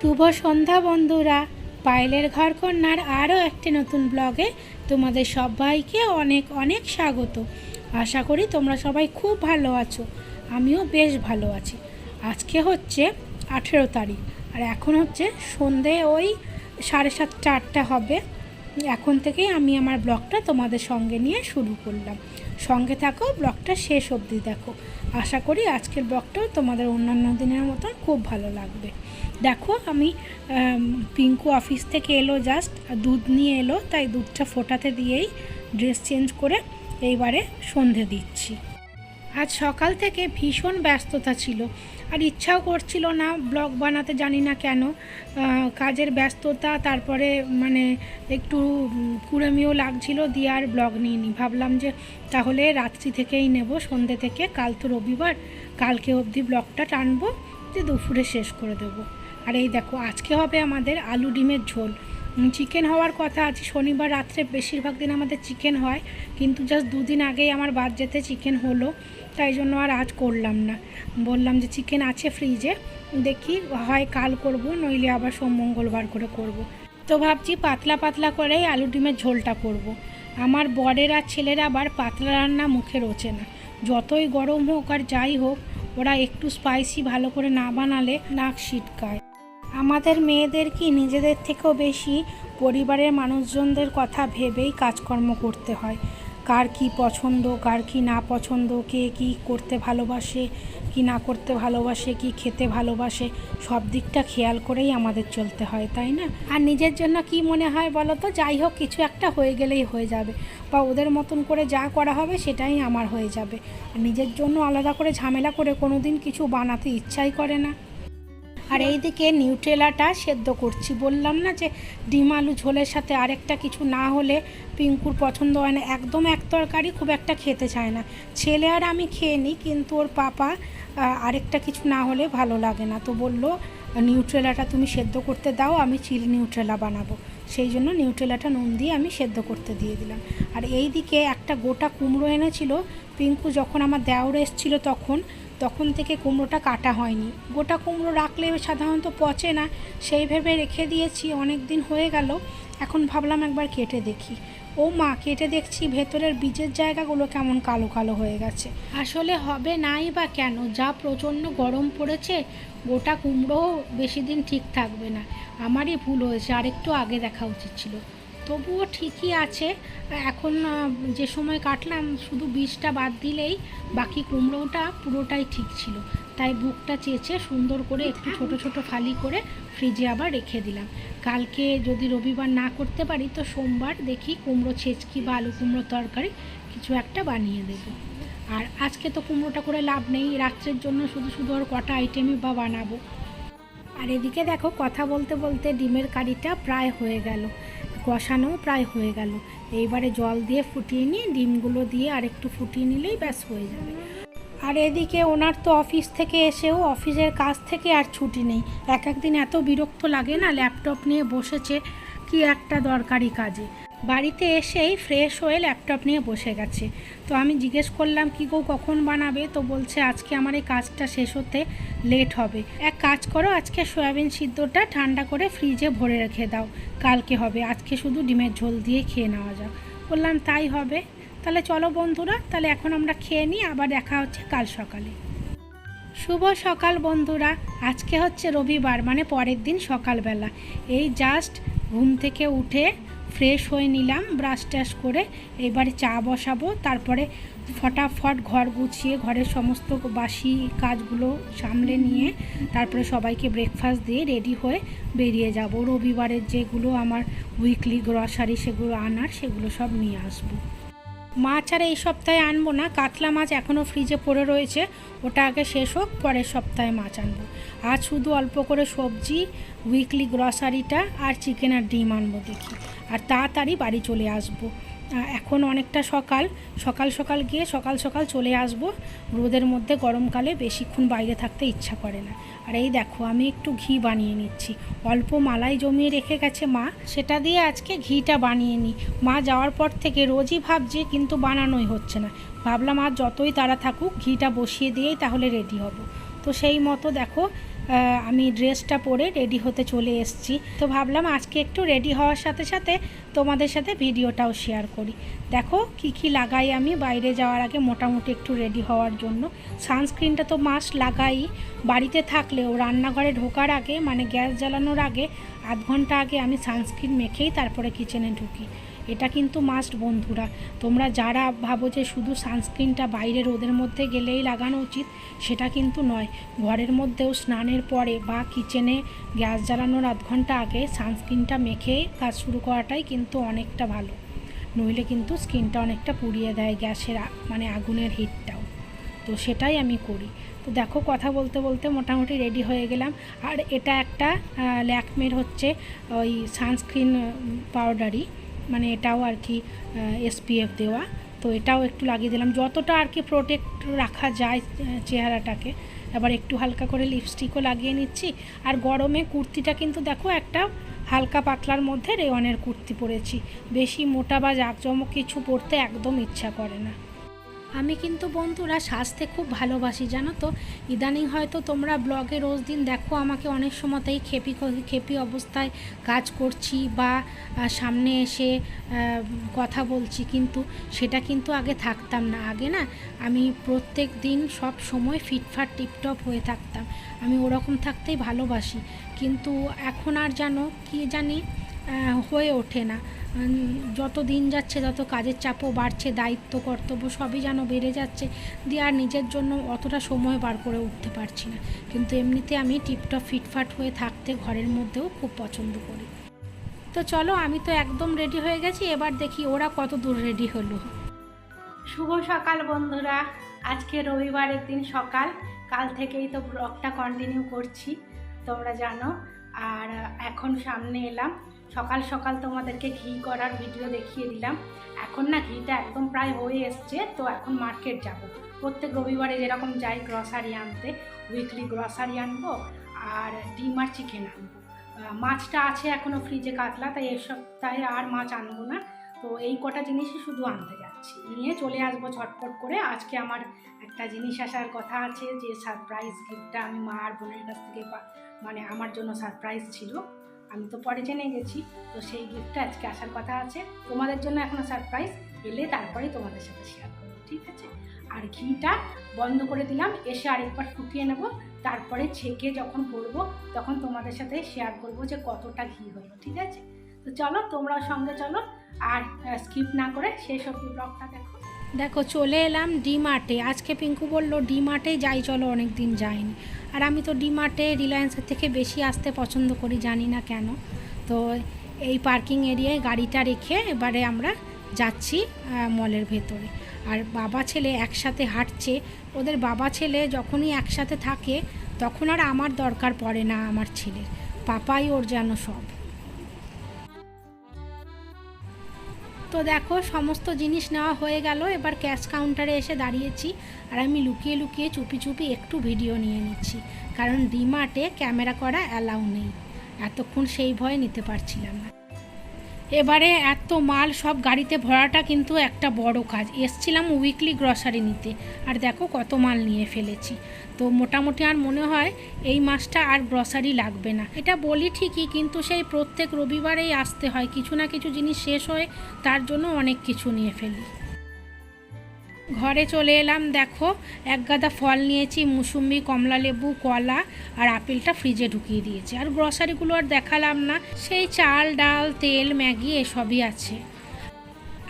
শুভ সন্ধ্যা বন্ধুরা। পায়েলের ঘর কন্যার আরও একটি নতুন ব্লগে তোমাদের সবাইকে অনেক অনেক স্বাগত। আশা করি তোমরা সবাই খুব ভালো আছো, আমিও বেশ ভালো আছি। আজকে হচ্ছে আঠেরো তারিখ, আর এখন হচ্ছে সন্ধে ওই সাড়ে সাতটা আটটা হবে। এখন থেকেই আমি আমার ব্লগটা তোমাদের সঙ্গে নিয়ে শুরু করলাম। সঙ্গে থাকো, ব্লগটা শেষ অবধি দেখো। আশা করি আজকের ব্লগটাও তোমাদের অন্যান্য দিনের মতন খুব ভালো লাগবে। দেখো, আমি পিঙ্কু অফিস থেকে এলো জাস্ট দুধ নিয়ে এলো, তাই দুধটা ফোটাতে দিয়েই ড্রেস চেঞ্জ করে এইবারে সন্ধে দিচ্ছি। আজ সকাল থেকে ভীষণ ব্যস্ততা ছিল। আর ইচ্ছাও করছিল না ব্লগ বানাতে, জানি না কেন। কাজের ব্যস্ততা, তারপরে মানে একটু কুড়েমিও লাগছিল, দিয়ে আর ব্লগ নিইনি। ভাবলাম যে তাহলে রাত্রি থেকেই নেব সন্ধ্যে থেকে, কাল তো রবিবার, কালকে অবধি ব্লগটা টানবো, দিয়ে দুপুরে শেষ করে দেবো। আর এই দেখো, আজকে হবে আমাদের আলু ডিমের ঝোল। চিকেন হওয়ার কথা আছে। শনিবার রাত্রে বেশিরভাগ দিন আমাদের চিকেন হয়। কিন্তু জাস্ট দুদিন আগেই আমার যেতে চিকেন হলো। তাই জন্য আর আজ করলাম না। বললাম যে চিকেন আছে ফ্রিজে দেখি হয় কাল করব, নইলে আবার সোম মঙ্গলবার করে করব। তো ভাবছি পাতলা পাতলা করেই আলু ডিমের ঝোলটা করব। আমার বরের আর ছেলেরা আবার পাতলা রান্না মুখে রোচে না। যতই গরম হোক আর যাই হোক, ওরা একটু স্পাইসি ভালো করে না বানালে নাক ছিটকায় আমাদের মেয়েদের কি নিজেদের থেকেও বেশি পরিবারের মানুষজনদের কথা ভেবেই কাজকর্ম করতে হয়? কার কি পছন্দ, কার কি না পছন্দ, কে কি করতে ভালোবাসে, কি না করতে ভালোবাসে, কি খেতে ভালোবাসে, সব দিকটা খেয়াল করেই আমাদের চলতে হয়, তাই না? আর নিজের জন্য কি মনে হয় বলো তো? যাই হোক, কিছু একটা হয়ে গেলেই হয়ে যাবে। বা ওদের মতন করে যা করা হবে সেটাই আমার হয়ে যাবে। আর নিজের জন্য আলাদা করে ঝামেলা করে কোনো দিন কিছু বানাতে ইচ্ছাই করে না। আর এইদিকে নিউট্রেলাটা সেদ্ধ করছি। বললাম না যে ডিম আলু ঝোলের সাথে আরেকটা কিছু না হলে পিঙ্কুর পছন্দ হয় না। একদম এক তরকারি খুব একটা খেতে চায় না। ছেলে আর আমি খেয়ে নিই, কিন্তু ওর পাপা আরেকটা কিছু না হলে ভালো লাগে না। তো বলল নিউট্রেলাটা তুমি সেদ্ধ করতে দাও, আমি চিলি নিউট্রেলা বানাবো। সেই জন্য নিউট্রেলাটা নুন দিয়ে আমি সেদ্ধ করতে দিয়ে দিলাম। আর এই দিকে একটা গোটা কুমড়ো এনেছিল। পিঙ্কু যখন আমার দেওর এসেছিল তখন তখন থেকে কুমড়োটা কাটা হয়নি। গোটা কুমড়ো রাখলে সাধারণত পচে না, সেই ভেবে রেখে দিয়েছি, অনেক দিন হয়ে গেল, এখন ভাবলাম একবার কেটে দেখি। ও মা, কেটে দেখছি, ভেতরের বীজের জায়গাগুলো কেমন কালো কালো হয়ে গেছে। আসলে হবে নাই বা কেন, যা প্রচণ্ড গরম পড়েছে, গোটা কুমড়ো বেশি দিন ঠিক থাকবে না। আমারই ভুল হয়েছে, আরেকটু আগে দেখা উচিত ছিল। তবুও ঠিকই আছে। এখন যে সময় কাটলাম, শুধু বীজটা বাদ দিলেই বাকি কুমড়োটা পুরোটাই ঠিক ছিল। তাই বুকটা চেঁচে সুন্দর করে একটু ছোট ছোট ফালি করে ফ্রিজে আবার রেখে দিলাম। কালকে যদি রবিবার না করতে পারি, তো সোমবার দেখি কুমড়ো ছেচকি বা আলু কুমড়ো তরকারি কিছু একটা বানিয়ে দেবো। আর আজকে তো কুমড়োটা করে লাভ নেই, রাত্রের জন্য শুধু শুধু আর কটা আইটেমই বা বানাবো। আর এদিকে দেখো, কথা বলতে বলতে ডিমের কারিটা প্রায় হয়ে গেল। কষানো প্রায় হয়ে গেল। এইবারে জল দিয়ে ফুটিয়ে নিয়ে ডিমগুলো দিয়ে আর একটু ফুটিয়ে নিলেই ব্যাস হয়ে যাবে। আর এদিকে ওনার তো অফিস থেকে এসেও অফিসের কাজ থেকে আর ছুটি নেই। এক একদিন এত বিরক্ত লাগে না, ল্যাপটপ নিয়ে বসেছে কি একটা দরকারি কাজে। বাড়িতে এসেই ফ্রেশ হয়ে ল্যাপটপ নিয়ে বসে গেছে। তো আমি জিজ্ঞেস করলাম, কি গো, কখন বানাবে? তো বলছে, আজকে আমার এই কাজটা শেষ হতে লেট হবে। এক কাজ করো, আজকে সয়াবিন সিদ্ধটা ঠান্ডা করে ফ্রিজে ভরে রেখে দাও। কালকে হবে। আজকে শুধু ডিমের ঝোল দিয়ে খেয়ে নেওয়া যাক। বললাম, তাই হবে। তাহলে চলো বন্ধুরা, তাহলে এখন আমরা খেয়ে নিই, আবার দেখা হচ্ছে কাল সকালে। শুভ সকাল বন্ধুরা। আজকে হচ্ছে রবিবার মানে পরের দিন সকালবেলা। এই জাস্ট ঘুম থেকে উঠে ফ্রেশ হয়ে নিলাম ব্রাশ ট্যাশ করে এবারে চা বসাবো, তারপরে ফটাফট ঘর গুছিয়ে ঘরের সমস্ত বাসি কাজগুলো সামলে নিয়ে তারপরে সবাইকে ব্রেকফাস্ট দিয়ে রেডি হয়ে বেরিয়ে যাব। রবিবারের যেগুলো আমার উইকলি গ্রসারি সেগুলো আনার, সেগুলো সব নিয়ে আসব। মাছ আর এই সপ্তাহে আনব না। কাতলা মাছ এখনও ফ্রিজে পড়ে রয়েছে। ওটা আগে শেষ হোক, পরের সপ্তাহে মাছ আনব। আজ শুধু অল্প করে সবজি উইকলি গ্রসারিটা আর চিকেন আর ডিম আনব দেখি। আর তাড়াতাড়ি বাড়ি চলে আসব। এখন অনেকটা সকাল। সকাল সকাল গিয়ে সকাল সকাল চলে আসব। রোদের মধ্যে গরমকালে বেশিক্ষণ বাইরে থাকতে ইচ্ছা করে না। আর এই দেখো, আমি একটু ঘি বানিয়ে নিচ্ছি। অল্প মালাই জমিয়ে রেখে গেছে মা, সেটা দিয়ে আজকে ঘিটা বানিয়ে নিই। মা যাওয়ার পর থেকে রোজই ভাবছি, কিন্তু বানানোই হচ্ছে না। ভাবলাম আর যতই তারা থাকুক, ঘিটা বসিয়ে দিয়েই তাহলে রেডি হব। তো সেই মতো দেখো আমি ড্রেসটা পরে রেডি হতে চলে এসেছি। তো ভাবলাম আজকে একটু রেডি হওয়ার সাথে সাথে তোমাদের সাথে ভিডিওটাও শেয়ার করি। দেখো কি কি লাগাই আমি বাইরে যাওয়ার আগে মোটামুটি একটু রেডি হওয়ার জন্য। সানস্ক্রিনটা তো মাস্ট লাগাই। বাড়িতে থাকলেও রান্নাঘরে ঢোকার আগে মানে গ্যাস জ্বালানোর আগে, আধ ঘণ্টা আগে আমি সানস্ক্রিন মেখেই তারপরে কিচেনে ঢুকি। এটা কিন্তু মাস্ট বন্ধুরা। তোমরা যারা ভাবো যে শুধু সানস্ক্রিনটা বাইরে রোদের মধ্যে গেলেই লাগানো উচিত, সেটা কিন্তু নয়। ঘরের মধ্যেও স্নানের পরে বা কিচেনে গ্যাস জ্বালানোর আধ ঘণ্টা আগে সানস্ক্রিনটা মেখে কাজ শুরু করাটাই কিন্তু অনেকটা ভালো। নইলে কিন্তু স্কিনটা অনেকটা পুড়িয়ে দেয় গ্যাসের মানে আগুনের হিটটাও তো সেটাই আমি করি। তো দেখো কথা বলতে বলতে মোটামুটি রেডি হয়ে গেলাম। আর এটা একটা ল্যাকমের হচ্ছে ওই সানস্ক্রিন পাউডারই মানে এটাও আর কি এসপিএফ দেওয়া। তো এটাও একটু লাগিয়ে দিলাম। যতটা আর কি প্রোটেক্ট রাখা যায় চেহারাটাকে আবার একটু হালকা করে লিপস্টিকও লাগিয়ে নিচ্ছি। আর গরমে কুর্তিটা কিন্তু দেখো একটা হালকা পাতলার মধ্যে রেওয়ানের কুর্তি পরেছি। বেশি মোটা বা জাঁকজমক কিছু পরতে একদম ইচ্ছা করে না। আমি কিন্তু বন্ধুরা সাজতে খুব ভালোবাসি, জানো তো? ইদানিং হয়তো তোমরা ব্লগে রোজ দিন দেখো আমাকে অনেক সময়তেই খেপি খেপি অবস্থায় কাজ করছি বা সামনে এসে কথা বলছি, কিন্তু সেটা কিন্তু আগে থাকতাম না। আগে না আমি প্রত্যেক দিন সব সময় ফিটফাট, টিপটপ হয়ে থাকতাম। আমি ওরকম থাকতেই ভালোবাসি। কিন্তু এখন আর জানো কি জানি হয়ে ওঠে না। যত দিন যাচ্ছে তত কাজের চাপও বাড়ছে, দায়িত্ব, কর্তব্য সবই যেন বেড়ে যাচ্ছে, দিয়ে আর নিজের জন্য অতটা সময় বার করে উঠতে পারছি না। কিন্তু এমনিতে আমি টিপটপ, ফিটফাট হয়ে থাকতে ঘরের মধ্যেও খুব পছন্দ করি। তো চলো, আমি তো একদম রেডি হয়ে গেছি, এবার দেখি ওরা কত দূর রেডি হলো। শুভ সকাল বন্ধুরা। আজকে রবিবারের দিন সকাল, কাল থেকেই তো ব্লগটা কন্টিনিউ করছি, তোমরা জানো। আর এখন সামনে এলাম সকাল সকাল তোমাদেরকে ঘি করার ভিডিও দেখিয়ে দিলাম। এখন না ঘিটা একদম প্রায় হয়ে এসছে, তো এখন মার্কেট যাব। প্রত্যেক রবিবারে যেরকম যাই গ্রসারি আনতে উইকলি গ্রসারি আনব আর ডিম আর চিকেন আনব। মাছটা আছে এখনও ফ্রিজে কাতলা, তাই এই সপ্তাহে আর মাছ আনব না। তো এই কটা জিনিসই শুধু আনতে যাচ্ছি। নিয়ে চলে আসব ঝটপট করে। আজকে আমার একটা জিনিস আসার কথা আছে যে সারপ্রাইজ গিফটটা আমি মা আর বোনের কাছ থেকে মানে আমার জন্য সারপ্রাইজ ছিল। আমি তো পরে জেনে গেছি। তো সেই গিফটটা আজকে আসার কথা আছে। তোমাদের জন্য এখনও সারপ্রাইজ এলে তারপরে তোমাদের সাথে শেয়ার করব, ঠিক আছে? আর ঘিটা বন্ধ করে দিলাম, এসে আরেকবার ফুটিয়ে নেব। তারপরে ছেঁকে যখন করব, তখন তোমাদের সাথে শেয়ার করব যে কতটা ঘি হলো, ঠিক আছে? তো চলো তোমরাও সঙ্গে চলো। আর স্কিপ না করে শেষ অব্দি ব্লগটা দেখো। দেখো, চলে এলাম ডিমার্টে আজকে পিঙ্কু বলল ডিমার্টে যাই, চলো অনেক দিন যাইনি। আর আমি তো ডিমার্টে রিলায়েন্সের থেকে বেশি আসতে পছন্দ করি, জানি না কেন। তো এই পার্কিং এরিয়ায় গাড়িটা রেখে এবারে আমরা যাচ্ছি মলের ভেতরে। আর বাবা ছেলে একসাথে হাঁটছে। ওদের বাবা ছেলে যখনই একসাথে থাকে, তখন আর আমার দরকার পড়ে না আমার ছেলের। পাপাই ওর যেন সব। তো দেখো, সমস্ত জিনিস নেওয়া হয়ে গেল। এবার ক্যাশ কাউন্টারে এসে দাঁড়িয়েছি আর আমি লুকিয়ে লুকিয়ে চুপি চুপি একটু ভিডিও নিয়ে নিচ্ছি। কারণ ডিমার্টে ক্যামেরা করা অ্যালাউ নেই। এতক্ষণ সেই ভয়ে নিতে পারছিলাম না। এবারে এত মাল, সব গাড়িতে ভরাটা কিন্তু একটা বড় কাজ। এসছিলাম উইকলি গ্রসারি নিতে। আর দেখো কত মাল নিয়ে ফেলেছি। তো মোটামুটি আর মনে হয় এই মাসটা আর গ্রসারি লাগবে না। এটা বলি ঠিকই, কিন্তু সেই প্রত্যেক রবিবারেই আসতে হয়। কিছু না কিছু জিনিস শেষ হয় তার জন্য অনেক কিছু নিয়ে ফেলি। ঘরে চলে এলাম, দেখো, এক গাদা ফল নিয়েছি, মুসুম্বি, কমলা লেবু, কলা আর আপেলটা ফ্রিজে ঢুকিয়ে দিয়েছি। আর গ্রসারিগুলো আর দেখালাম না। সেই চাল, ডাল, তেল, ম্যাগি এসবই আছে।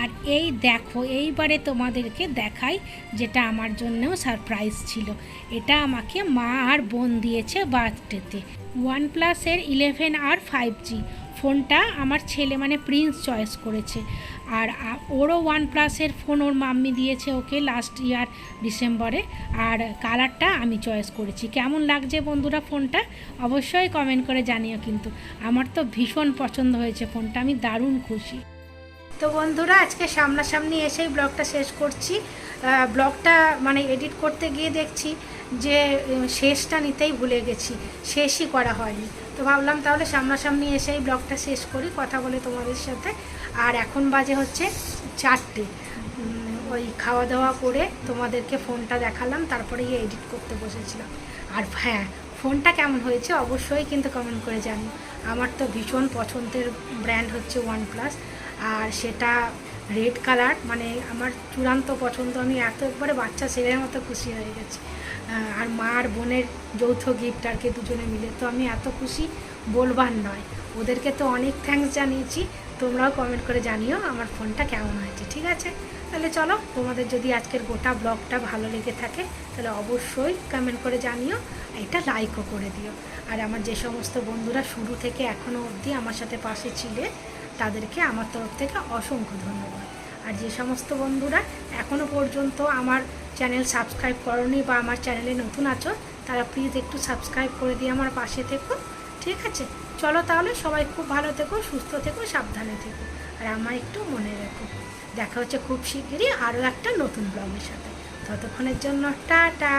আর এই দেখো, এইবারে তোমাদেরকে দেখাই যেটা আমার জন্যও সারপ্রাইজ ছিল। এটা আমাকে মা আর বোন দিয়েছে বার্থডেতে ওয়ান প্লাসের ইলেভেন আর ফাইভ জি ফোনটা আমার ছেলে মানে প্রিন্স চয়েস করেছে। আর ওরও ওয়ান প্লাসের ফোন ওর মাম্মি দিয়েছে ওকে লাস্ট ইয়ার ডিসেম্বরে আর কালারটা আমি চয়েস করেছি। কেমন লাগছে বন্ধুরা ফোনটা? অবশ্যই কমেন্ট করে জানিও কিন্তু। আমার তো ভীষণ পছন্দ হয়েছে ফোনটা। আমি দারুণ খুশি। তো বন্ধুরা, আজকে সামনাসামনি এসেই ব্লগটা শেষ করছি। ব্লগটা মানে এডিট করতে গিয়ে দেখছি যে শেষটা নিতেই ভুলে গেছি, শেষই করা হয়নি। তো ভাবলাম তাহলে সামনাসামনি এসেই ব্লগটা শেষ করি, কথা বলে তোমাদের সাথে। আর এখন বাজে হচ্ছে চারটে। ওই খাওয়া দাওয়া করে তোমাদেরকে ফোনটা দেখালাম, তারপরে গিয়ে এডিট করতে বসেছিলাম। আর হ্যাঁ ফোনটা কেমন হয়েছে অবশ্যই কিন্তু কমেন্ট করে জানি আমার তো ভীষণ পছন্দের ব্র্যান্ড হচ্ছে ওয়ান প্লাস আর সেটা রেড কালার মানে আমার চূড়ান্ত পছন্দ, আমি এত একবারে বাচ্চা ছেলের মতো খুশি হয়ে গেছি। আর মা আর বোনের যৌথ গিফট আর কি দুজনে মিলে, তো আমি এত খুশি বলবার নয়। ওদেরকে তো অনেক থ্যাঙ্কস জানিয়েছি, তোমরাও কমেন্ট করে জানিও আমার ফোনটা কেমন হয়েছে, ঠিক আছে? তাহলে চলো, তোমাদের যদি আজকের গোটা ব্লগটা ভালো লেগে থাকে, তাহলে অবশ্যই কমেন্ট করে জানিও এটা লাইকও করে দিও। আর আমার যে সমস্ত বন্ধুরা শুরু থেকে এখনও অবধি আমার সাথে পাশে ছিলে তাদেরকে আমার তরফ থেকে অসংখ্য ধন্যবাদ। আর যে সমস্ত বন্ধুরা এখনও পর্যন্ত আমার চ্যানেল সাবস্ক্রাইব করনি বা আমার চ্যানেলে নতুন আছো, তারা প্লিজ একটু সাবস্ক্রাইব করে দিয়ে আমার পাশে থেকো, ঠিক আছে? চলো তাহলে সবাই খুব ভালো থেকো, সুস্থ থেকো, সাবধানে থেকো। আর আমার একটু মনে রেখো, দেখা হচ্ছে খুব শিগগিরই আরও একটা নতুন ব্লগের সাথে। ততক্ষণের জন্য টাটা!